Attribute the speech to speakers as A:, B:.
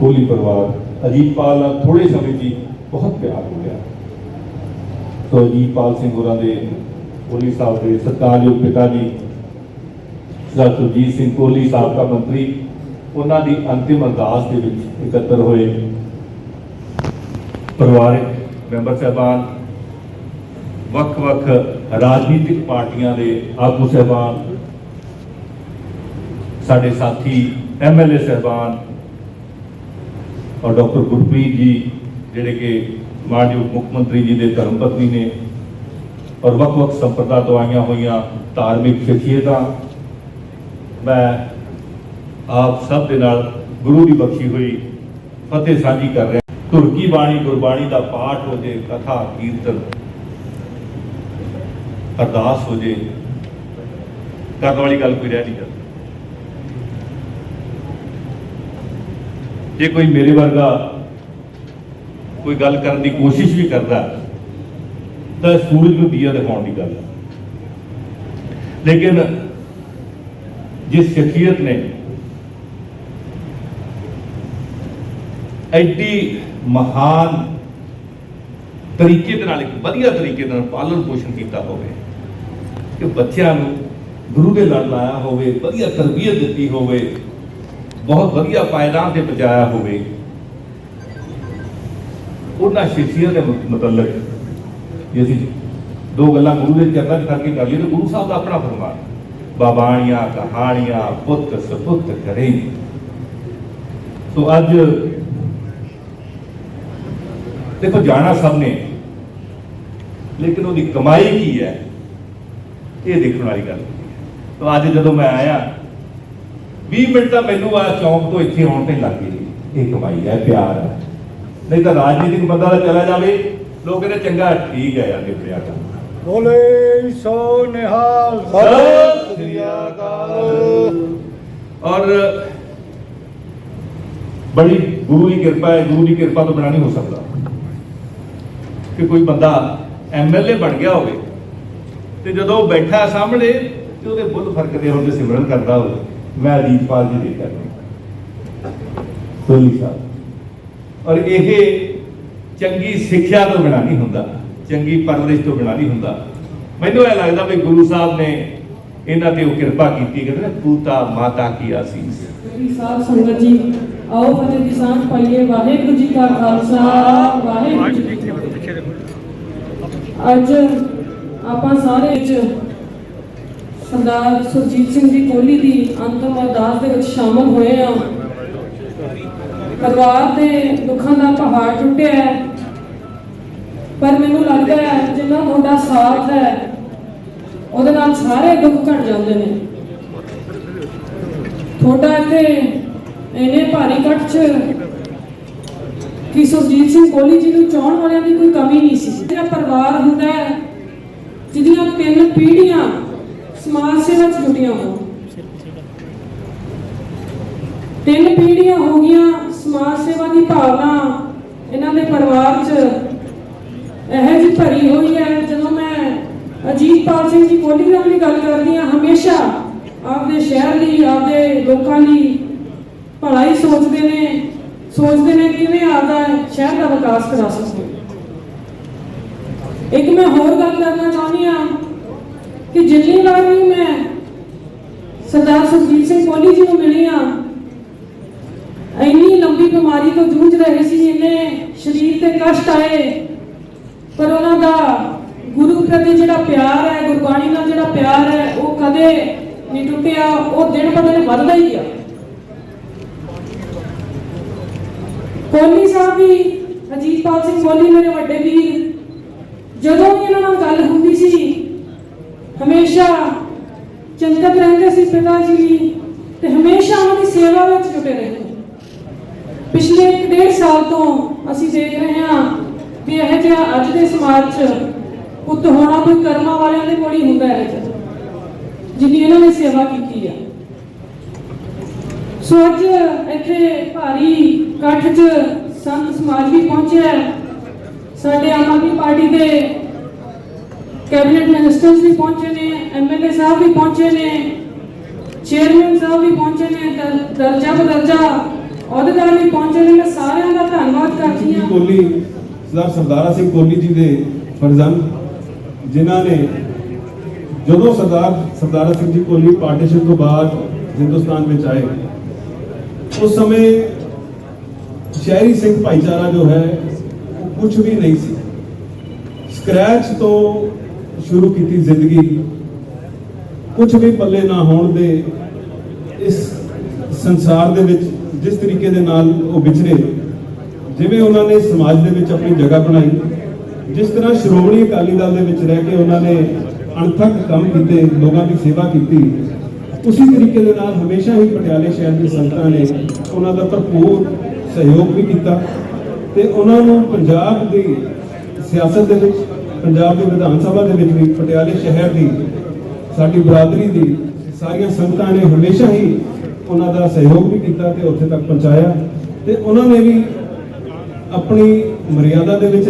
A: ਕੋਹਲੀ ਪਰਿਵਾਰ ਅਜੀਤਪਾਲ ਨਾਲ ਥੋੜੇ ਸਮੇਂ 'ਚ ਬਹੁਤ ਪਿਆਰ ਹੋ ਗਿਆ। ਸੋ ਅਜੀਤਪਾਲ ਸਿੰਘ ਹੋਰਾਂ ਦੇ ਕੋਲੀ ਸਾਹਿਬ ਦੇ ਸਤਿਕਾਰਯੋਗ ਪਿਤਾ ਜੀ, ਸਰ ਸੁਰਜੀਤ ਸਿੰਘ ਕੋਹਲੀ ਸਾਬਕਾ ਮੰਤਰੀ, ਉਹਨਾਂ ਦੀ ਅੰਤਿਮ ਅਰਦਾਸ ਦੇ ਵਿੱਚ ਇਕੱਤਰ ਹੋਏ ਪਰਿਵਾਰਕ ਮੈਂਬਰ ਸਾਹਿਬਾਨ, ਵੱਖ-ਵੱਖ ਰਾਜਨੀਤਿਕ ਪਾਰਟੀਆਂ ਦੇ ਆਗੂ ਸਾਹਿਬਾਨ, ਸਾਡੇ ਸਾਥੀ ਐਮਐਲਏ ਸਾਹਿਬਾਨ ਔਰ ਡਾਕਟਰ ਗੁਰਪ੍ਰੀਤ ਜੀ, ਜਿਹੜੇ ਕਿ ਮਾਨਯੋਗ ਮੁੱਖ ਮੰਤਰੀ ਜੀ ਦੇ ਧਰਮ ਪਤਨੀ ਨੇ, ਔਰ ਵੱਖ-ਵੱਖ ਸੰਪਰਦਾ ਤੋਂ ਆਈਆਂ ਹੋਈਆਂ ਧਾਰਮਿਕ ਸ਼ਖਸੀਅਤਾਂ ਮੈਂ ਆਪ ਸਭ ਦੇ ਨਾਲ ਗੁਰੂ ਦੀ ਬਖਸ਼ੀ ਹੋਈ ਫਤਿਹ ਸਾਂਝੀ ਕਰ ਰਿਹਾ। ਧੁਰਕੀ ਬਾਣੀ, ਗੁਰਬਾਣੀ ਦਾ ਪਾਠ ਹੋ ਜੇ, ਕਥਾ, ਕੀਰਤਨ ਅਰਦਾਸ ਹੋ ਜੇ, ਕਰਨ ਵਾਲੀ ਗੱਲ ਕੋਈ ਰਹਿ ਨਹੀਂ ਜਾਂਦੀ। ਜੇ ਕੋਈ ਮੇਰੇ ਵਰਗਾ ਕੋਈ ਗੱਲ ਕਰਨ ਦੀ ਕੋਸ਼ਿਸ਼ ਵੀ ਕਰਦਾ, ਤਾਂ ਸੂਰਜ ਨੂੰ ਦੀਆ ਦਿਖਾਉਣ ਦੀ ਗੱਲ ਲੇਕਿਨ ਜਿਸ ਸ਼ਖਸੀਅਤ ਨੇ ਐਡੀ ਮਹਾਨ ਤਰੀਕੇ ਦੇ ਨਾਲ, ਇੱਕ ਵਧੀਆ ਤਰੀਕੇ ਨਾਲ ਪਾਲਣ ਪੋਸ਼ਣ ਕੀਤਾ ਹੋਵੇ, ਕਿ ਬੱਚਿਆਂ ਨੂੰ ਗੁਰੂ ਦੇ ਲੜ ਲਾਇਆ ਹੋਵੇ, ਵਧੀਆ ਤਰਬੀਅਤ ਦਿੱਤੀ ਹੋਵੇ ਬਹੁਤ ਵਧੀਆ ਪਾਇਦਾਨ ਤੇ ਪਹੁੰਚਾਇਆ ਹੋਵੇ। ਉਹਨਾਂ ਸ਼ਖਸੀਅਤ ਦੇ ਮੁ- ਮੁਤਲਕ ਜੇ ਅਸੀਂ ਦੋ ਗੱਲਾਂ ਗੁਰੂ ਦੇ ਚਰਨਾਂ 'ਚ ਕਰਕੇ ਕਰ ਲਈਏ ਤਾਂ ਗੁਰੂ ਸਾਹਿਬ ਦਾ ਆਪਣਾ ਫਰਮਾਨ, ਬਾਬਾਣੀਆਂ, ਕਹਾਣੀਆਂ, ਪੁੱਤ ਸਪੁੱਤ ਕਰੇ। ਸੋ ਅੱਜ ਦੇਖੋ ਜਾਣਾ ਸਭ ਨੇ, ਲੇਕਿਨ ਉਹਦੀ ਕਮਾਈ ਕੀ ਹੈ, ਇਹ ਦੇਖਣ ਵਾਲੀ ਗੱਲ ਤਾਂ ਅੱਜ ਜਦੋਂ ਮੈਂ ਆਇਆ 20 ਮਿੰਟ ਤਾਂ ਮੈਨੂੰ ਆ ਚੌਂਕ ਤੋਂ ਇੱਥੇ ਆਉਣ ਤੇ ਲੱਗ ਗਏ। ਇਹ ਕਮਾਈ ਹੈ ਪਿਆਰ ਹੈ। ਨਹੀਂ ਤਾਂ ਰਾਜਨੀਤਿਕ ਬੰਦਾ ਤਾਂ ਚਲਾ ਜਾਵੇ। ਲੋਕ ਕਹਿੰਦੇ ਚੰਗਾ ਠੀਕ ਹੈ ਯਾਰ ਨਿਪੜਿਆ ਕੰਮ
B: ਬੋਲੇ ਸੋ ਨਿਹਾਲ।
A: ਸਤਿ ਸ੍ਰੀ ਅਕਾਲ। ਔਰ ਬੜੀ ਗੁਰੂ ਦੀ ਕਿਰਪਾ ਹੈ ਗੁਰੂ ਦੀ ਕਿਰਪਾ ਤੋਂ ਬਿਨਾਂ ਨਹੀਂ ਹੋ ਸਕਦਾ। ਕਿ ਕੋਈ ਬੰਦਾ ਐਮਐਲਏ ਬਣ ਗਿਆ ਹੋਵੇ ਤੇ ਜਦੋਂ ਉਹ ਬੈਠਾ ਸਾਹਮਣੇ ਤੇ ਉਹਦੇ ਬੁੱਲ ਫਰਕਦੇ ਤੇ ਸਿਮਰਨ ਕਰਦਾ ਹੋਵੇ। ਮੈਂ ਅਜੀਤਪਾਲ ਜੀ ਦੇਖਦਾ ਹਾਂ ਸੋਲੀ। ਸਾਹਿਬ ਔਰ ਇਹ ਚੰਗੀ ਸਿੱਖਿਆ ਤੋਂ ਬਿਨਾਂ ਨਹੀਂ ਹੁੰਦਾ, ਚੰਗੀ ਪਰਵਰਿਸ਼ ਤੋਂ ਬਿਨਾਂ ਨਹੀਂ ਹੁੰਦਾ। ਮੈਨੂੰ ਇਹ ਲੱਗਦਾ ਵੀ ਗੁਰੂ ਸਾਹਿਬ ਨੇ ਇਹਨਾਂ ਤੇ ਉਹ ਕਿਰਪਾ ਕੀਤੀ ਕਿ ਨਾ ਪੂਤਾ ਮਾਤਾ ਕੀ ਆਸੀਸ।
C: ਜੀ ਸਾਹਿਬ ਸੰਗਤ ਜੀ, ਆਓ ਫਤਿਹ ਦੀ ਸਾਂਝ ਪਾਈਏ। ਵਾਹਿਗੁਰੂ ਜੀ ਕਾ ਖਾਲਸਾ, ਵਾਹਿਗੁਰੂ ਜੀ ਕੀ ਫਤਿਹ। ਅੱਜ ਆਪਾਂ ਸਾਰੇ ਵਿੱਚ ਸਰਦਾਰ ਸੁਰਜੀਤ ਸਿੰਘ ਜੀ ਕੋਹਲੀ ਦੀ ਅੰਤਮ ਅਰਦਾਸ ਦੇ ਵਿੱਚ ਸ਼ਾਮਲ ਹੋਏ ਆ। ਪਰਿਵਾਰ ਦੇ ਦੁੱਖਾਂ ਦਾ ਪਹਾੜ ਟੁੱਟਿਆ ਹੈ। ਪਰ ਮੈਨੂੰ ਲੱਗਦਾ ਹੈ, ਜਿੰਨਾ ਤੁਹਾਡਾ ਸਾਥ ਹੈ, ਉਹਦੇ ਨਾਲ ਸਾਰੇ ਦੁੱਖ ਘਟ ਜਾਂਦੇ ਨੇ। ਤੁਹਾਡਾ ਇੱਥੇ ਇਹਨੇ ਭਾਰੀ ਇਕੱਠ 'ਚ ਕਿ ਸੁਰਜੀਤ ਸਿੰਘ ਕੋਹਲੀ ਜੀ ਨੂੰ ਚਾਹਣ ਵਾਲਿਆਂ ਦੀ ਕੋਈ ਕਮੀ ਨਹੀਂ ਸੀ। ਜਿਹੜਾ ਪਰਿਵਾਰ ਹੁੰਦਾ ਹੈ, ਜਿਹਦੀਆਂ ਤਿੰਨ ਪੀੜ੍ਹੀਆਂ ਸਮਾਜ ਸੇਵਾ 'ਚ ਜੁੜੀਆਂ ਹੋਣ। ਤਿੰਨ ਪੀੜ੍ਹੀਆਂ ਹੋ ਗਈਆਂ ਸਮਾਜ ਸੇਵਾ ਦੀ ਭਾਵਨਾ ਇਹਨਾਂ ਦੇ ਪਰਿਵਾਰ 'ਚ ਇਹ ਜੀ ਭਰੀ ਹੋਈ ਹੈ। ਜਦੋਂ ਮੈਂ ਅਜੀਤਪਾਲ ਸਿੰਘ ਜੀ ਕੋਲੀ ਨਾਲ ਵੀ ਗੱਲ ਕਰਦੀ ਹਾਂ, ਹਮੇਸ਼ਾ ਆਪਦੇ ਸ਼ਹਿਰ ਲਈ ਆਪਦੇ ਲੋਕਾਂ ਲਈ ਭਲਾ ਹੀ ਸੋਚਦੇ ਨੇ ਸੋਚਦੇ ਨੇ ਕਿਵੇਂ ਆਪਦਾ ਸ਼ਹਿਰ ਦਾ ਵਿਕਾਸ ਕਰਾ ਸਕਦੇ ਇੱਕ ਮੈਂ ਹੋਰ ਗੱਲ ਕਰਨਾ ਚਾਹੁੰਦੀ ਹਾਂ। ਕਿ ਜਿੰਨੀ ਵਾਰ ਵੀ ਮੈਂ ਸਰਦਾਰ ਸੁਖਜੀਤ ਸਿੰਘ ਕੋਹਲੀ ਜੀ ਨੂੰ ਮਿਲੀ ਹਾਂ, ਇੰਨੀ ਲੰਬੀ ਬਿਮਾਰੀ ਤੋਂ ਜੂਝ ਰਹੇ ਸੀ, ਇੰਨੇ ਸਰੀਰ ਤੇ ਕਸ਼ਟ ਆਏ, ਪਰ ਉਹਨਾਂ ਦਾ ਗੁਰੂ ਪ੍ਰਤੀ ਜਿਹੜਾ ਪਿਆਰ ਹੈ, ਗੁਰਬਾਣੀ ਨਾਲ ਜਿਹੜਾ ਪਿਆਰ ਹੈ, ਉਹ ਕਦੇ ਨਹੀਂ ਟੁੱਟਿਆ, ਉਹ ਦਿਨ ਬ ਦਿਨ ਵੱਧਦਾ ਹੀ ਗਿਆ। ਕੋਹਲੀ ਸਾਹਿਬ ਵੀ, ਅਜੀਤਪਾਲ ਸਿੰਘ ਕੋਹਲੀ ਮੇਰੇ ਵੱਡੇ ਵੀਰ, ਜਦੋਂ ਵੀ ਇਹਨਾਂ ਨਾਲ ਗੱਲ ਹੁੰਦੀ ਸੀ ਹਮੇਸ਼ਾ ਚਿੰਤਤ ਰਹਿੰਦੇ ਸੀ ਪਿਤਾ ਜੀ ਵੀ ਤੇ ਹਮੇਸ਼ਾ ਉਹਨਾਂ ਦੀ ਸੇਵਾ ਵਿੱਚ ਜੁਟੇ ਰਹੇ ਪਿਛਲੇ ਇੱਕ ਡੇਢ ਸਾਲ ਤੋਂ ਅਸੀਂ ਦੇਖ ਰਹੇ ਹਾਂ ਵੀ ਇਹ ਜਿਹਾ ਅੱਜ ਦੇ ਸਮਾਜ 'ਚ ਪੁੱਤ ਹੋਣਾ ਕੋਈ ਕਰਮਾਂ ਵਾਲਿਆਂ ਦੇ ਕੋਲ ਹੀ ਹੁੰਦਾ ਹੈ। ਜਿਹਾ ਜਿੰਨੀ ਇਹਨਾਂ ਨੇ ਸੇਵਾ ਕੀਤੀ ਆ। ਸੋ ਅੱਜ ਇੱਥੇ ਭਾਰੀ ਇਕੱਠ 'ਚ ਸੰਤ ਸਮਾਜ ਵੀ ਪਹੁੰਚਿਆ। ਸਾਡੇ ਆਮ ਆਦਮੀ ਪਾਰਟੀ ਦੇ ਕੈਬਨਿਟ ਮਿਨਿਸਟਰਸ ਵੀ ਪਹੁੰਚੇ ਨੇ ਐਮਐਲਏ ਸਾਹਿਬ ਵੀ ਪਹੁੰਚੇ ਨੇ ਚੇਅਰਮੈਨ ਸਾਹਿਬ ਵੀ ਪਹੁੰਚੇ ਨੇ ਦਰ- ਦਰਜਾ ਬਦਰਜਾ ਅਹੁਦੇਦਾਰ ਵੀ ਪਹੁੰਚੇ ਨੇ ਮੈਂ ਸਾਰਿਆਂ ਦਾ ਧੰਨਵਾਦ ਕਰਦੀ
D: ਜੀ
C: ਹਾਂ
D: ਕੋਹਲੀ ਸਰਦਾਰ ਸਰਦਾਰਾ ਸਿੰਘ ਕੋਹਲੀ ਜੀ ਦੇ ਫਰਜ਼ੰਦ ਜਿਨ੍ਹਾਂ ਨੇ ਜਦੋਂ ਸਰਦਾਰ ਸਰਦਾਰਾ ਸਿੰਘ ਜੀ ਕੋਹਲੀ ਪਾਰਟੀਸ਼ਨ ਤੋਂ ਬਾਅਦ ਹਿੰਦੁਸਤਾਨ ਵਿੱਚ ਆਏ ਉਸ ਸਮੇਂ ਸ਼ਹਿਰੀ ਸਿੰਘ ਭਾਈਚਾਰਾ ਜੋ ਹੈ ਉਹ ਕੁਝ ਵੀ ਨਹੀਂ ਸੀ ਸਕ੍ਰੈਚ ਤੋਂ ਸ਼ੁਰੂ ਕੀਤੀ ਜ਼ਿੰਦਗੀ। ਕੁਝ ਵੀ ਪੱਲੇ ਨਾ ਹੋਣ ਦੇ ਇਸ ਸੰਸਾਰ ਦੇ ਵਿੱਚ ਜਿਸ ਤਰੀਕੇ ਦੇ ਨਾਲ ਉਹ ਵਿਚਰੇ, ਜਿਵੇਂ ਉਹਨਾਂ ਨੇ ਸਮਾਜ ਦੇ ਵਿੱਚ ਆਪਣੀ ਜਗ੍ਹਾ ਬਣਾਈ, ਜਿਸ ਤਰ੍ਹਾਂ ਸ਼੍ਰੋਮਣੀ ਅਕਾਲੀ ਦਲ ਦੇ ਵਿੱਚ ਰਹਿ ਕੇ ਉਹਨਾਂ ਨੇ ਅਣਥੱਕ ਕੰਮ ਕੀਤੇ, ਲੋਕਾਂ ਦੀ ਸੇਵਾ ਕੀਤੀ, ਉਸੇ ਤਰੀਕੇ ਦੇ ਨਾਲ ਹਮੇਸ਼ਾ ਹੀ ਪਟਿਆਲੇ ਸ਼ਹਿਰ ਦੀ ਸੰਗਤਾਂ ਨੇ ਉਹਨਾਂ ਦਾ ਭਰਪੂਰ ਸਹਿਯੋਗ ਵੀ ਕੀਤਾ ਤੇ ਉਹਨਾਂ ਨੂੰ ਪੰਜਾਬ ਦੀ ਸਿਆਸਤ ਦੇ ਵਿੱਚ ਪੰਜਾਬ ਦੀ ਵਿਧਾਨ ਸਭਾ ਦੇ ਵਿੱਚ ਵੀ ਪਟਿਆਲੇ ਸ਼ਹਿਰ ਦੀ, ਸਾਡੀ ਬਰਾਦਰੀ ਦੀ, ਸਾਰੀਆਂ ਸੰਗਤਾਂ ਨੇ ਹਮੇਸ਼ਾ ਹੀ ਉਹਨਾਂ ਦਾ ਸਹਿਯੋਗ ਵੀ ਕੀਤਾ ਤੇ ਉੱਥੇ ਤੱਕ ਪਹੁੰਚਾਇਆ। ਤੇ ਉਹਨਾਂ ਨੇ ਵੀ ਆਪਣੀ ਮਰਿਆਦਾ ਦੇ ਵਿੱਚ